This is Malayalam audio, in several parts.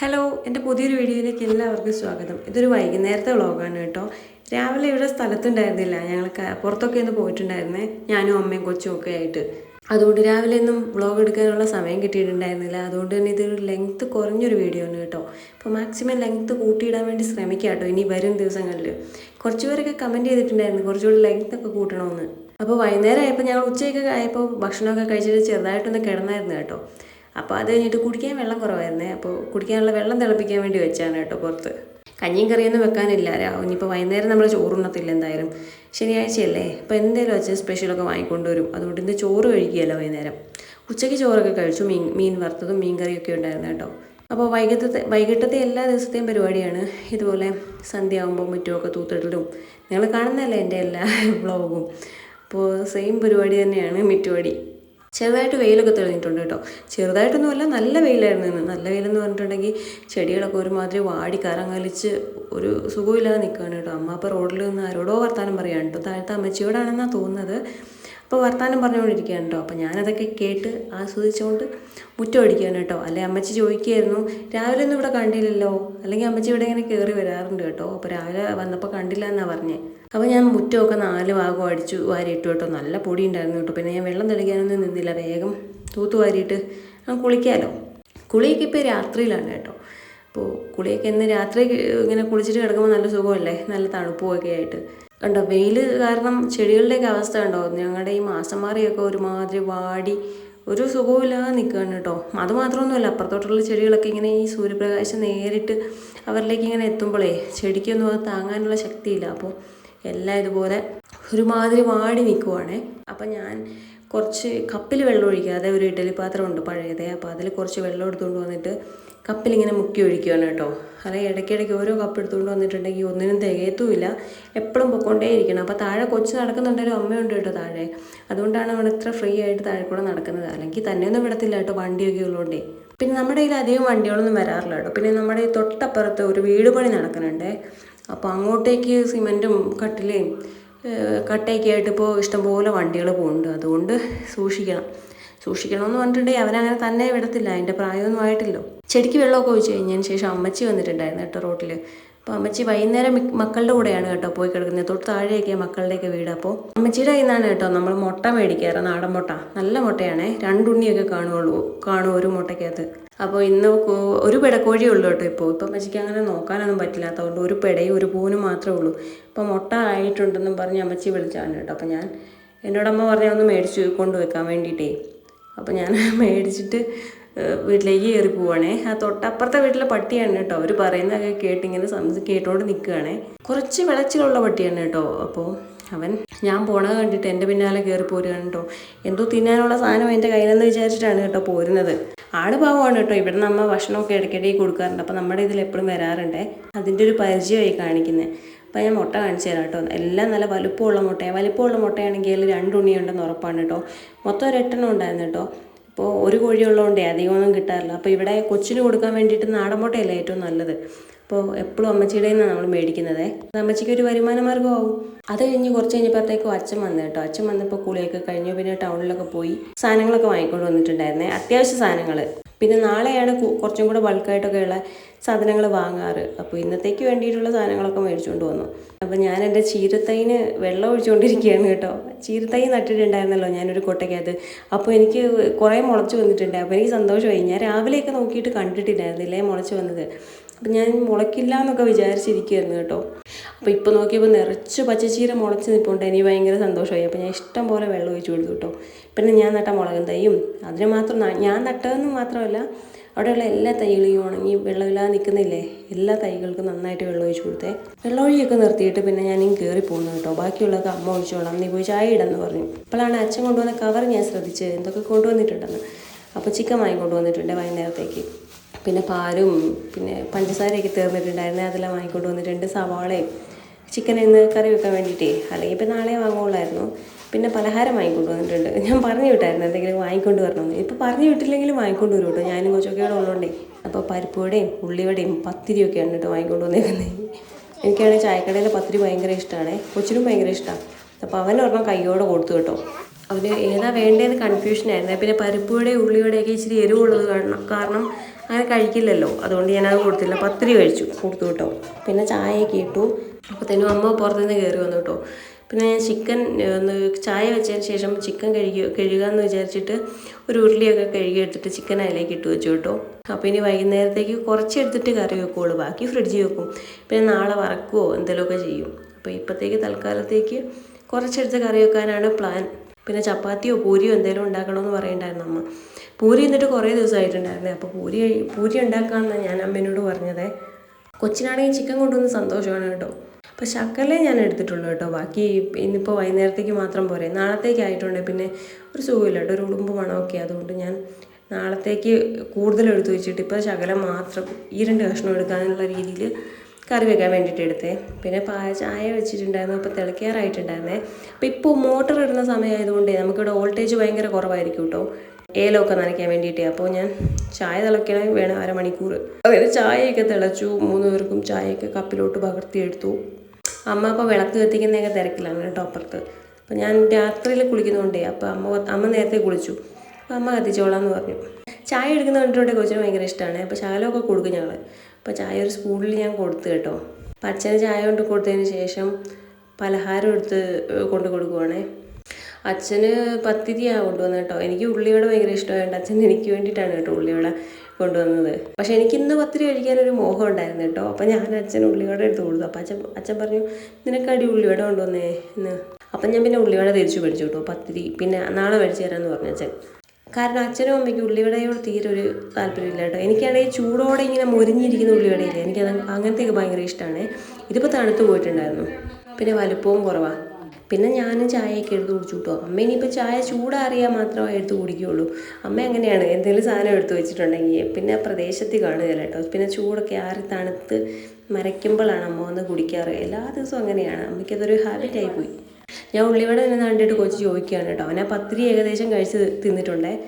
ഹലോ എന്റെ പുതിയൊരു വീഡിയോയിലേക്ക് എല്ലാവർക്കും സ്വാഗതം. ഇതൊരു വൈകുന്നേരത്തെ വ്ളോഗാണ് കേട്ടോ. രാവിലെ ഇവിടെ സ്ഥലത്തുണ്ടായിരുന്നില്ല. ഞങ്ങൾ പുറത്തൊക്കെ ഒന്ന് പോയിട്ടുണ്ടായിരുന്നേ. ഞാനും അമ്മയും കൊച്ചും ഒക്കെ ആയിട്ട്. അതുകൊണ്ട് രാവിലെ ഒന്നും വ്ളോഗ് എടുക്കാനുള്ള സമയം കിട്ടിയിട്ടുണ്ടായിരുന്നില്ല. അതുകൊണ്ട് തന്നെ ഇതൊരു ലെങ്ത്ത് കുറഞ്ഞൊരു വീഡിയോ ആണ് കേട്ടോ. അപ്പോൾ മാക്സിമം ലെങ്ത്ത് കൂട്ടിയിടാൻ വേണ്ടി ശ്രമിക്കാം കേട്ടോ. ഇനി വരും ദിവസങ്ങളിൽ. കുറച്ച് പേരൊക്കെ കമന്റ് ചെയ്തിട്ടുണ്ടായിരുന്നു. കുറച്ചുകൂടി ലെങ്ത്ത് ഒക്കെ കൂട്ടണമെന്ന്. അപ്പോൾ വൈകുന്നേരം ആയപ്പോൾ ഞങ്ങൾ ഉച്ചയൊക്കെ ആയപ്പോൾ ഭക്ഷണമൊക്കെ കഴിച്ചിട്ട് ചെറുതായിട്ടൊന്ന് കിടന്നായിരുന്നു കേട്ടോ. അപ്പോൾ അത് കഴിഞ്ഞിട്ട് കുടിക്കാൻ വെള്ളം കുറവായിരുന്നേ. അപ്പോൾ കുടിക്കാനുള്ള വെള്ളം തിളപ്പിക്കാൻ വേണ്ടി വെച്ചാണ് കേട്ടോ പുറത്ത്. കഞ്ഞിയും കറിയൊന്നും വെക്കാനില്ല. രാവും ഇനിയിപ്പോൾ വൈകുന്നേരം നമ്മൾ ചോറുണ്ണത്തില്ല എന്തായാലും. ശനിയാഴ്ചയല്ലേ? അപ്പോൾ എന്തെങ്കിലും വെച്ച് സ്പെഷ്യലൊക്കെ വാങ്ങിക്കൊണ്ടുവരും. അതുകൊണ്ട് ഇന്ന് ചോറ് കഴിക്കുകയല്ല വൈകുന്നേരം. ഉച്ചയ്ക്ക് ചോറൊക്കെ കഴിച്ചു. മീൻ മീൻ വറുത്തതും മീൻ കറിയൊക്കെ ഉണ്ടായിരുന്നു കേട്ടോ. അപ്പോൾ വൈകിട്ടത്തെ വൈകിട്ടത്തെ എല്ലാ ദിവസത്തെയും പരിപാടിയാണ്. ഇതുപോലെ സന്ധ്യ ആകുമ്പോൾ മുറ്റമൊക്കെ തൂത്തിടലും. നിങ്ങൾ കാണുന്നതല്ലേ എന്റെ എല്ലാ വ്ളോഗും അപ്പോൾ സെയിം പരിപാടി തന്നെയാണ് മിറ്റുപടി ചെറുതായിട്ട് വെയിലൊക്കെ തെളിഞ്ഞിട്ടുണ്ട് കേട്ടോ. ചെറുതായിട്ടൊന്നുമല്ല നല്ല വെയിലായിരുന്നു ഇന്ന്. നല്ല വെയിലെന്ന് പറഞ്ഞിട്ടുണ്ടെങ്കിൽ ചെടികളൊക്കെ ഒരുമാതിരി വാടി കറങ്ങലിച്ച് ഒരു സുഖമില്ലാതെ നിൽക്കുകയാണ് കേട്ടോ. അമ്മ അപ്പോൾ റോഡിൽ നിന്ന് ആരോടോ വർത്താനം പറയുകയാണ് കേട്ടോ താഴത്തെ അമ്മച്ചിയോടാണെന്നാണ് തോന്നുന്നത്. അപ്പോൾ വർത്താനം പറഞ്ഞുകൊണ്ടിരിക്കുകയാണ് കേട്ടോ അപ്പോൾ ഞാനതൊക്കെ കേട്ട് ആസ്വദിച്ചുകൊണ്ട് മുറ്റം അടിക്കുകയാണ് കേട്ടോ അല്ലെ അമ്മച്ചി ചോദിക്കുകയായിരുന്നു രാവിലെ ഒന്നും ഇവിടെ കണ്ടില്ലല്ലോ? അല്ലെങ്കിൽ അമ്മച്ചി ഇവിടെ ഇങ്ങനെ കയറി വരാറുണ്ട് കേട്ടോ. അപ്പോൾ രാവിലെ വന്നപ്പോൾ കണ്ടില്ല എന്നാണ് പറഞ്ഞത് അപ്പോൾ ഞാൻ മുറ്റമൊക്കെ നാല് ഭാഗം അടിച്ചു വാരിയിട്ടു കേട്ടോ. നല്ല പൊടി ഉണ്ടായിരുന്നു കേട്ടോ. പിന്നെ ഞാൻ വെള്ളം തെളിക്കാനൊന്നും നിന്നില്ല. വേഗം തൂത്ത് വാരിയിട്ട് ഞാൻ കുളിക്കാമല്ലോ കുളിയൊക്കെ ഇപ്പോൾ രാത്രിയിലാണ് കേട്ടോ. അപ്പോൾ കുളിയൊക്കെ ഇന്ന് രാത്രി ഇങ്ങനെ കുളിച്ചിട്ട് കിടക്കുമ്പോൾ നല്ല സുഖമല്ലേ? നല്ല തണുപ്പുമൊക്കെ ആയിട്ട്. കണ്ടോ വെയിൽ കാരണം ചെടികളുടെയൊക്കെ അവസ്ഥ കണ്ടോ? ഞങ്ങളുടെ ഈ മാസം മാറിയൊക്കെ ഒരുമാതിരി വാടി ഒരു സുഖമില്ലാതെ നിൽക്കുകയാണ് കേട്ടോ. അത് മാത്രമൊന്നുമല്ല അപ്പുറത്തോട്ടുള്ള ചെടികളൊക്കെ ഇങ്ങനെ ഈ സൂര്യപ്രകാശം നേരിട്ട് അവരിലേക്ക് ഇങ്ങനെ എത്തുമ്പോഴേ ചെടിക്കൊന്നും അത് താങ്ങാനുള്ള ശക്തിയില്ല. അപ്പോൾ എല്ലാം ഇതുപോലെ ഒരുമാതിരി വാടി നിൽക്കുവാണേ അപ്പം ഞാൻ കുറച്ച് കപ്പിൽ വെള്ളം ഒഴിക്കാതെ ഒരു ഇഡലി പാത്രമുണ്ട് പഴയതേ അപ്പോൾ അതിൽ കുറച്ച് വെള്ളം എടുത്തുകൊണ്ട് വന്നിട്ട് കപ്പിലിങ്ങനെ മുക്കി ഒഴിക്കുകയാണ് കേട്ടോ. അല്ലെങ്കിൽ ഇടയ്ക്കിടയ്ക്ക് ഓരോ കപ്പ് എടുത്തുകൊണ്ട് വന്നിട്ടുണ്ടെങ്കിൽ ഒന്നിനും തികയത്തുമില്ല. എപ്പോഴും പൊക്കോണ്ടേ ഇരിക്കണം അപ്പോൾ താഴെ കൊച്ചു നടക്കുന്നുണ്ടെങ്കിലും അമ്മയുണ്ട് കേട്ടോ താഴെ. അതുകൊണ്ടാണ് അവിടെ ഇത്ര ഫ്രീ ആയിട്ട് താഴെ കൂടെ നടക്കുന്നത്. അല്ലെങ്കിൽ തന്നെയൊന്നും വിടത്തില്ല കേട്ടോ വണ്ടിയൊക്കെ ഉള്ളതുകൊണ്ടേ പിന്നെ നമ്മുടെ കയ്യിൽ അധികം വണ്ടികളൊന്നും വരാറില്ല കേട്ടോ. പിന്നെ നമ്മുടെ തൊട്ടപ്പുറത്ത് ഒരു വീട് പണി നടക്കുന്നുണ്ട്. അപ്പോൾ അങ്ങോട്ടേക്ക് സിമെന്റും കട്ടിലേയും കട്ടയൊക്കെ ആയിട്ട് ഇപ്പോൾ ഇഷ്ടംപോലെ വണ്ടികൾ പോകുന്നുണ്ട് അതുകൊണ്ട് സൂക്ഷിക്കണം. സൂക്ഷിക്കണമെന്ന് പറഞ്ഞിട്ടുണ്ടെങ്കിൽ അവനങ്ങനെ തന്നെ വിടത്തില്ല. അതിന്റെ പ്രായമൊന്നും ആയിട്ടില്ലോ. ചെടിക്ക് വെള്ളമൊക്കെ ഒഴിച്ച് കഴിഞ്ഞതിന് ശേഷം അമ്മച്ചി വന്നിട്ടുണ്ടായിരുന്നു കേട്ടോ റോട്ടിൽ അപ്പോൾ അമ്മച്ചി വൈകുന്നേരം മക്കളുടെ കൂടെയാണ് കേട്ടോ പോയി കിടക്കുന്നത്. തൊട്ട് താഴെയൊക്കെ മക്കളുടെയൊക്കെ വീട്. അപ്പോൾ അമ്മച്ചിയുടെ കയ്യിൽ കേട്ടോ നമ്മൾ മുട്ട മേടിക്കാറ്. നാടൻ മുട്ട. നല്ല മുട്ടയാണേ. രണ്ടുണ്ണിയൊക്കെ കാണുള്ളൂ കാണും ഒരു മുട്ടയ്ക്കകത്ത്. അപ്പോൾ ഇന്ന് ഒരു പെടക്കോഴിയേ ഉള്ളൂ കേട്ടോ ഇപ്പോൾ ഇപ്പം അമ്മച്ചിക്ക് അങ്ങനെ നോക്കാനൊന്നും പറ്റില്ലാത്തതുകൊണ്ട് ഒരു പിടയും ഒരു പൂനും മാത്രമേ ഉള്ളൂ. അപ്പോൾ മുട്ട ആയിട്ടുണ്ടെന്നും പറഞ്ഞ് അമ്മച്ചി വിളിച്ചാണ് കേട്ടോ. അപ്പോൾ ഞാൻ എന്നോട് അമ്മ പറഞ്ഞ ഒന്ന് മേടിച്ച് കൊണ്ടുവെക്കാൻ വേണ്ടിയിട്ടേ. അപ്പോൾ ഞാൻ മേടിച്ചിട്ട് വീട്ടിലേക്ക് കയറി പോവാണേ. ആ തൊട്ടപ്പുറത്തെ വീട്ടിലെ പട്ടിയാണ് കേട്ടോ. അവർ പറയുന്നതൊക്കെ കേട്ടിങ്ങനെ സംസ് കേട്ടോണ്ട് നിൽക്കുകയാണേ കുറച്ച് വിളച്ചിലുള്ള പട്ടിയാണ് കേട്ടോ. അപ്പോൾ അവൻ ഞാൻ പോണത് കണ്ടിട്ട് എന്റെ പിന്നാലെ കയറി പോരുകയാണ് കേട്ടോ എന്തോ തിന്നാനുള്ള സാധനം എന്റെ കയ്യിലെന്ന് വിചാരിച്ചിട്ടാണ് കേട്ടോ പോരുന്നത്. ആട് പാവമാണ് കേട്ടോ. ഇവിടെ നമ്മൾ ഭക്ഷണമൊക്കെ ഇടയ്ക്കിടയ്ക്ക് കൊടുക്കാറുണ്ട്. അപ്പോൾ നമ്മുടെ ഇതിൽ എപ്പോഴും വരാറുണ്ടേ. അതിന്റെ ഒരു പരിചയമായി കാണിക്കുന്നത് അപ്പോൾ ഞാൻ മുട്ട കാണിച്ചു തരാം കേട്ടോ എല്ലാം നല്ല വലുപ്പമുള്ള മുട്ടയാണ് വലുപ്പമുള്ള മുട്ടയാണെങ്കിൽ അതിൽ രണ്ട് ഉണ്ണിയുണ്ടെന്ന് ഉറപ്പാണ് കേട്ടോ മൊത്തം ഒരു എട്ടെണ്ണം ഉണ്ടായിരുന്നു കേട്ടോ ഇപ്പോൾ ഒരു കോഴിയുള്ളതുകൊണ്ടേ അധികമൊന്നും കിട്ടാറില്ല. അപ്പോൾ ഇവിടെ കൊച്ചിന് കൊടുക്കാൻ വേണ്ടിയിട്ട് നാടൻ മുട്ടയല്ലേ ഏറ്റവും നല്ലത്. അപ്പോൾ എപ്പോഴും അമ്മച്ചിയുടെ നിന്നാണ് നമ്മൾ മേടിക്കുന്നത്? അത് അമ്മച്ചിക്ക് ഒരു വരുമാന മാർഗമാവും. അത് കഴിഞ്ഞ് കുറച്ച് കഴിഞ്ഞപ്പോഴത്തേക്കും അച്ഛൻ വന്നു കേട്ടോ. അച്ഛൻ വന്നപ്പോൾ കുളിയൊക്കെ കഴിഞ്ഞു. പിന്നെ ടൗണിലൊക്കെ പോയി സാധനങ്ങളൊക്കെ വാങ്ങിക്കൊണ്ട് വന്നിട്ടുണ്ടായിരുന്നേ. അത്യാവശ്യ സാധനങ്ങൾ പിന്നെ നാളെയാണ് കുറച്ചും കൂടെ ബൾക്കായിട്ടൊക്കെ ഉള്ള സാധനങ്ങൾ വാങ്ങാറ്. അപ്പോൾ ഇന്നത്തേക്ക് വേണ്ടിയിട്ടുള്ള സാധനങ്ങളൊക്കെ മേടിച്ചുകൊണ്ട് വന്നു. അപ്പോൾ ഞാൻ എന്റെ ചീരത്തൈന് വെള്ളം ഒഴിച്ചുകൊണ്ടിരിക്കുകയാണ് കേട്ടോ. ചീരത്തൈ നട്ടിട്ടുണ്ടായിരുന്നല്ലോ ഞാനൊരു കൊട്ടയ്ക്കകത്ത്. അപ്പോൾ എനിക്ക് കുറേ മുളച്ച് വന്നിട്ടുണ്ട്. അപ്പോൾ എനിക്ക് സന്തോഷമായി. ഞാൻ രാവിലെയൊക്കെ നോക്കിയിട്ട് കണ്ടിട്ടില്ലായിരുന്നില്ലേ മുളച്ച് വന്നത്. അപ്പം ഞാൻ മുളയ്ക്കില്ല എന്നൊക്കെ വിചാരിച്ചിരിക്കുമായിരുന്നു കേട്ടോ. അപ്പോൾ ഇപ്പോൾ നോക്കിയപ്പോൾ നിറച്ച് പച്ചച്ചീര മുളച്ച് നിൽപ്പുണ്ട് എനിക്ക് ഭയങ്കര സന്തോഷമായി. അപ്പോൾ ഞാൻ ഇഷ്ടം പോലെ വെള്ളം ഒഴിച്ചു കൊടുത്തു കേട്ടോ. പിന്നെ ഞാൻ നട്ട മുളകും തൈയും. അതിന് മാത്രം ഞാൻ നട്ടതെന്ന് മാത്രമല്ല അവിടെയുള്ള എല്ലാ തൈകളെയും ഉണങ്ങി വെള്ളമില്ലാതെ നിൽക്കുന്നില്ലേ? എല്ലാ തൈകൾക്കും നന്നായിട്ട് വെള്ളം ഒഴിച്ചു കൊടുത്തേ. വെള്ളം ഒഴിയൊക്കെ നിർത്തിയിട്ട് പിന്നെ ഞാൻ ഇങ്ങ് കയറി പോകുന്നു കേട്ടോ. ബാക്കിയുള്ളതൊക്കെ അമ്മ ഒഴിച്ചോളാം നീ പോയി ചായ ഇടെന്ന് പറഞ്ഞു. അപ്പോഴാണ് അച്ഛൻ കൊണ്ടുവന്ന കവർ ഞാൻ ശ്രദ്ധിച്ചത്. എന്തൊക്കെ കൊണ്ടുവന്നിട്ടുണ്ടെന്ന്. അപ്പോൾ ചിക്കൻ വാങ്ങി കൊണ്ടുവന്നിട്ടുണ്ട് വൈകുന്നേരത്തേക്ക്. പിന്നെ പാലും പിന്നെ പഞ്ചസാരയൊക്കെ തീർന്നിട്ടുണ്ടായിരുന്നു അതെല്ലാം വാങ്ങിക്കൊണ്ട് വന്നിട്ടുണ്ട് സവാളയും ചിക്കൻ ഇന്ന് കറി വെക്കാൻ വേണ്ടിയിട്ടേ അല്ലെങ്കിൽ ഇപ്പം നാളെ വാങ്ങുള്ളായിരുന്നു പിന്നെ പലഹാരം വാങ്ങിക്കൊണ്ട് വന്നിട്ടുണ്ട്. ഞാൻ പറഞ്ഞു വിട്ടായിരുന്നു എന്തെങ്കിലും വാങ്ങിക്കൊണ്ട് വരണമെന്ന്. ഇപ്പോൾ പറഞ്ഞു വിട്ടില്ലെങ്കിലും വാങ്ങിക്കൊണ്ട് വരും കേട്ടോ. ഞാനും കൊച്ചൊക്കെ ഉള്ളതുകൊണ്ടേ. അപ്പോൾ പരിപ്പുവടയും ഉള്ളിവടയും പത്തിരിയൊക്കെയാണ് കേട്ടോ വാങ്ങിക്കൊണ്ട് വന്നേക്കുന്നത് എനിക്കാണെങ്കിൽ ചായക്കടയിലെ പത്തിരി ഭയങ്കര ഇഷ്ടമാണ്. കൊച്ചിനും ഭയങ്കര ഇഷ്ടമാണ്. അപ്പോൾ അവനൊരെണ്ണം കയ്യോടെ കൊടുത്തു കേട്ടോ. അവന് ഏതാ വേണ്ടതെന്ന് കൺഫ്യൂഷനായിരുന്നു പിന്നെ പരിപ്പുവടയും ഉള്ളിവടയൊക്കെ ഇച്ചിരി എരിവുള്ളത് കാരണം കാരണം അങ്ങനെ കഴിക്കില്ലല്ലോ. അതുകൊണ്ട് ഞാനത് കൊടുത്തില്ല. പത്തിരി കഴിച്ചു. കൊടുത്തു കേട്ടോ. പിന്നെ ചായയൊക്കെ ഇട്ടു. അപ്പോഴത്തേനും അമ്മ പുറത്തുനിന്ന് കയറി വന്നു കേട്ടോ. പിന്നെ ഞാൻ ചിക്കൻ ഒന്ന് ചായ വെച്ചതിന് ശേഷം ചിക്കൻ കഴുകി കഴുകാമെന്ന് വിചാരിച്ചിട്ട് ഒരു ഉരുളിയൊക്കെ കഴുകി എടുത്തിട്ട് ചിക്കൻ അതിലേക്ക് ഇട്ട് വെച്ചു കേട്ടോ. അപ്പോൾ ഇനി വൈകുന്നേരത്തേക്ക് കുറച്ച് എടുത്തിട്ട് കറി വെക്കുള്ളൂ. ബാക്കി ഫ്രിഡ്ജിൽ വെക്കും. പിന്നെ നാളെ വറക്കുമോ എന്തെങ്കിലുമൊക്കെ ചെയ്യും. അപ്പോൾ ഇപ്പോഴത്തേക്ക് തൽക്കാലത്തേക്ക് കുറച്ചെടുത്ത് കറി വെക്കാനാണ് പ്ലാൻ. പിന്നെ ചപ്പാത്തിയോ പൂരിയോ എന്തെങ്കിലും ഉണ്ടാക്കണമെന്ന് പറയണ്ടായിരുന്നു അമ്മ. പൂരി എന്നിട്ട് കുറേ ദിവസമായിട്ടുണ്ടായിരുന്നേ. അപ്പോൾ പൂരി പൂരി ഉണ്ടാക്കാമെന്നാണ് ഞാൻ അമ്മേനോട് പറഞ്ഞത്. കൊച്ചിനാണെങ്കിൽ ചിക്കൻ കൊണ്ടുവന്ന് സന്തോഷമാണ് കേട്ടോ. അപ്പോൾ ശക്കലേ ഞാൻ എടുത്തിട്ടുള്ളൂ കേട്ടോ. ബാക്കി ഇന്നിപ്പോൾ വൈകുന്നേരത്തേക്ക് മാത്രം പോരെ. നാളത്തേക്ക് ആയിട്ടുണ്ട്. പിന്നെ ഒരു സുഖമില്ല കേട്ടോ. ഒരു ഉടുമ്പ് മണമൊക്കെ അതുകൊണ്ട് ഞാൻ നാളത്തേക്ക് കൂടുതൽ എടുത്തു വെച്ചിട്ട് ഇപ്പോൾ ശകലം മാത്രം ഈ രണ്ട് കഷ്ണം എടുക്കാനുള്ള രീതിയിൽ കറി വെക്കാൻ വേണ്ടിയിട്ട് എടുത്തേ. പിന്നെ പായ ചായ വെച്ചിട്ടുണ്ടായിരുന്നു അപ്പോൾ തിളക്കാറായിട്ടുണ്ടായിരുന്നേ അപ്പോൾ ഇപ്പോൾ മോട്ടർ ഇടുന്ന സമയമായതുകൊണ്ട് നമുക്കിവിടെ വോൾട്ടേജ് ഭയങ്കര കുറവായിരിക്കും കേട്ടോ. ഏലമൊക്കെ നനയ്ക്കാൻ വേണ്ടിയിട്ട്. അപ്പോൾ ഞാൻ ചായ തിളയ്ക്കണേ വേണം അരമണിക്കൂർ അങ്ങനെ ചായയൊക്കെ തിളച്ചു മൂന്ന് പേർക്കും ചായയൊക്കെ കപ്പിലോട്ട് പകർത്തിയെടുത്തു. അമ്മ അപ്പോൾ വിളക്ക് കത്തിക്കുന്നതൊക്കെ തിരക്കിലാണ് കേട്ടോ അപ്പുറത്ത്. അപ്പോൾ ഞാൻ രാത്രിയിൽ കുളിക്കുന്നതുകൊണ്ടേ അപ്പോൾ അമ്മ അമ്മ നേരത്തെ കുളിച്ചു. അപ്പോൾ അമ്മ കത്തിച്ചോളാം എന്ന് പറഞ്ഞു. ചായ എടുക്കുന്ന കണ്ടിട്ടുണ്ടെങ്കിൽ കൊച്ചിന് ഭയങ്കര ഇഷ്ടമാണ്. അപ്പോൾ ശകലമൊക്കെ കൊടുക്കും ഞങ്ങൾ അപ്പോൾ ചായ ഒരു സ്പൂണിൽ ഞാൻ കൊടുത്തു കേട്ടോ. അപ്പം ചായ കൊണ്ട് കൊടുത്തതിന് ശേഷം പലഹാരം എടുത്ത് കൊണ്ട് കൊടുക്കുവാണേ. അച്ഛന് പത്തിരിയാണ് കൊണ്ടുവന്നത് കേട്ടോ. എനിക്ക് ഉള്ളിവട ഭയങ്കര ഇഷ്ടമായിട്ട് അച്ഛൻ എനിക്ക് വേണ്ടിയിട്ടാണ് കേട്ടോ ഉള്ളിവട കൊണ്ടുവന്നത്. പക്ഷേ എനിക്ക് ഇന്ന് പത്തിരി കഴിക്കാനൊരു മോഹം ഉണ്ടായിരുന്നു കേട്ടോ. അപ്പം ഞാൻ അച്ഛൻ ഉള്ളിവട എടുത്ത് കൊടുത്തു. അപ്പം അച്ഛൻ അച്ഛൻ പറഞ്ഞു നിനക്ക് അടി ഉള്ളിവട കൊണ്ടുവന്നേ എന്ന്. അപ്പം ഞാൻ പിന്നെ ഉള്ളിവട തിരിച്ചു മേടിച്ചു കേട്ടോ പത്തിരി. പിന്നെ നാളെ മേടിച്ചു തരാമെന്ന് പറഞ്ഞു അച്ഛൻ. കാരണം അച്ഛനും അമ്മയ്ക്കും ഉള്ളിവടയോട് തീരെ ഒരു താല്പര്യമില്ല കേട്ടോ. എനിക്കാണെങ്കിൽ ചൂടോടെ ഇങ്ങനെ മുരിഞ്ഞിരിക്കുന്ന ഉള്ളിവടയില്ലേ? എനിക്കത് അങ്ങനത്തെയൊക്കെ ഭയങ്കര ഇഷ്ടമാണ് ഇതിപ്പോൾ തണുത്ത് പോയിട്ടുണ്ടായിരുന്നു. പിന്നെ വലുപ്പവും കുറവാണ് പിന്നെ ഞാനും ചായയൊക്കെ എടുത്ത് കുടിച്ചു കിട്ടും അമ്മ ഇനിയിപ്പോൾ ചായ ചൂടാറിയാൽ മാത്രമേ എടുത്ത് കുടിക്കുകയുള്ളൂ. അമ്മ അങ്ങനെയാണ് എന്തെങ്കിലും സാധനം എടുത്ത് വെച്ചിട്ടുണ്ടെങ്കിൽ പിന്നെ പ്രദേശത്ത് കാണുകയില്ല കേട്ടോ. പിന്നെ ചൂടൊക്കെ ആറി തണുത്ത് മരയ്ക്കുമ്പോഴാണ് അമ്മ വന്ന് കുടിക്കാറ്. എല്ലാ ദിവസവും അങ്ങനെയാണ്. അമ്മയ്ക്കതൊരു ഹാബിറ്റായി പോയി. ഞാൻ ഉള്ളിവട തന്നെ കണ്ടിട്ട് കൊച്ചു ചോദിക്കുകയാണ് കേട്ടോ. അവനെ പത്തിരി ഏകദേശം കഴിച്ച് തിന്നിട്ടുണ്ടേ.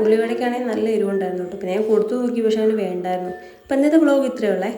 ഉള്ളിവടയ്ക്കാണെങ്കിൽ നല്ല എരിവുണ്ടായിരുന്നു കേട്ടോ. പിന്നെ ഞാൻ കൊടുത്തു നോക്കി പക്ഷെ അവന് വേണ്ടായിരുന്നു. അപ്പം ഇന്നത്തെ വ്ളോഗ് ഇത്രയേ ഉള്ളേ.